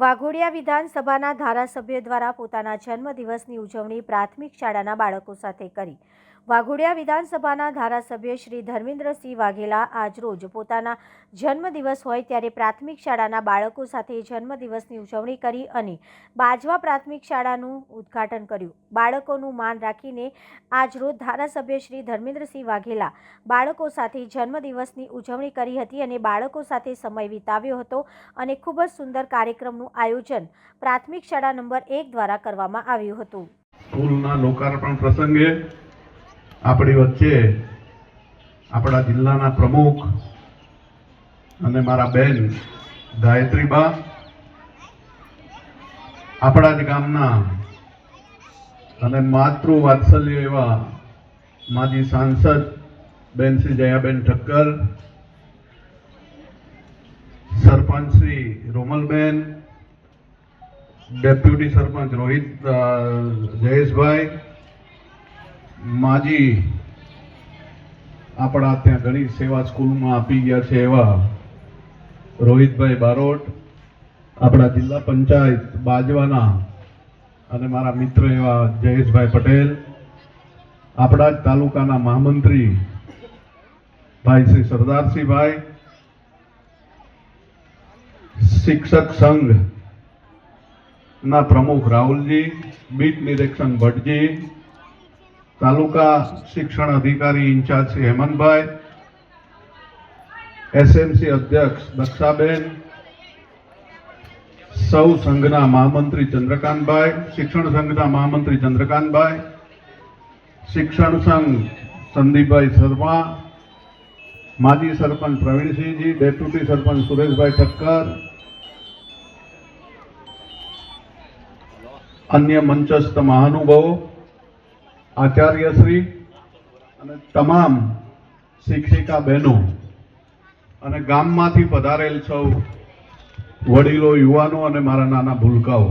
વાઘોડિયા વિધાનસભાના ધારાસભ્ય દ્વારા પોતાના જન્મદિવસની ઉજવણી પ્રાથમિક શાળાના બાળકો સાથે કરી વાઘોડિયા વિધાનસભાના ધારાસભ્ય શ્રી ધર્મેન્દ્રસિંહ વાઘેલા આજરોજ પોતાના જન્મદિવસ હોય ત્યારે પ્રાથમિક શાળાના બાળકો સાથે જન્મદિવસની ઉજવણી કરી અને બાજવા પ્રાથમિક શાળાનું ઉદ્ઘાટન કર્યું. બાળકોનું માન રાખીને આજરોજ ધારાસભ્ય શ્રી ધર્મેન્દ્રસિંહ વાઘેલા બાળકો સાથે જન્મદિવસની ઉજવણી કરી હતી અને બાળકો સાથે સમય વિતાવ્યો હતો અને ખૂબ જ સુંદર કાર્યક્રમનું આયોજન પ્રાથમિક શાળા નંબર એક દ્વારા કરવામાં આવ્યું હતું. સ્કૂલના લોકાર્પણ પ્રસંગે આપણી વચ્ચે આપણા જિલ્લાના પ્રમુખ અને મારા બેન ગાયત્રીબા, આપણા જ ગામના અને માતૃ વાત્સલ્ય એવા માજી સાંસદ બેન શ્રી જયાબેન ઠક્કર, સરપંચ શ્રી રોમલબેન, ડેપ્યુટી સરપંચ રોહિત જયેશભાઈ માજી આપણા ત્યાં ઘણી સેવા સ્કૂલમાં આપી ગયા છે એવા રોહિતભાઈ બારોટ, આપણા જિલ્લા પંચાયત બાજવાના અને મારા મિત્ર એવા જયેશભાઈ પટેલ, આપણા જ તાલુકાના મહામંત્રી ભાઈ શ્રી સરદારસિંહભાઈ, શિક્ષક સંઘ ના પ્રમુખ રાહુલજી, બીટ નિરીક્ષણ ભટ્ટજી તાલુકા શિક્ષણ અધિકારી ઇન્ચાર્જ શ્રી હેમંતભાઈ, એસએમસી અધ્યક્ષ દક્ષાબેન, સૌ સંઘના મહામંત્રી ચંદ્રકાંતભાઈ, શિક્ષણ સંઘના મહામંત્રી ચંદ્રકાંતભાઈ, શિક્ષણ સંઘ સંદીપભાઈ શર્મા, માજી સરપંચ પ્રવીણસિંહજી, ડેપ્યુટી સરપંચ સુરેશભાઈ ઠક્કર, અન્ય મંચસ્થ મહાનુભાવો આચાર્યશ્રી અને તમામ શિક્ષિકા બહેનો અને ગામમાંથી પધારેલ સૌ વડીલો, યુવાનો અને મારા નાના ભૂલકાઓ.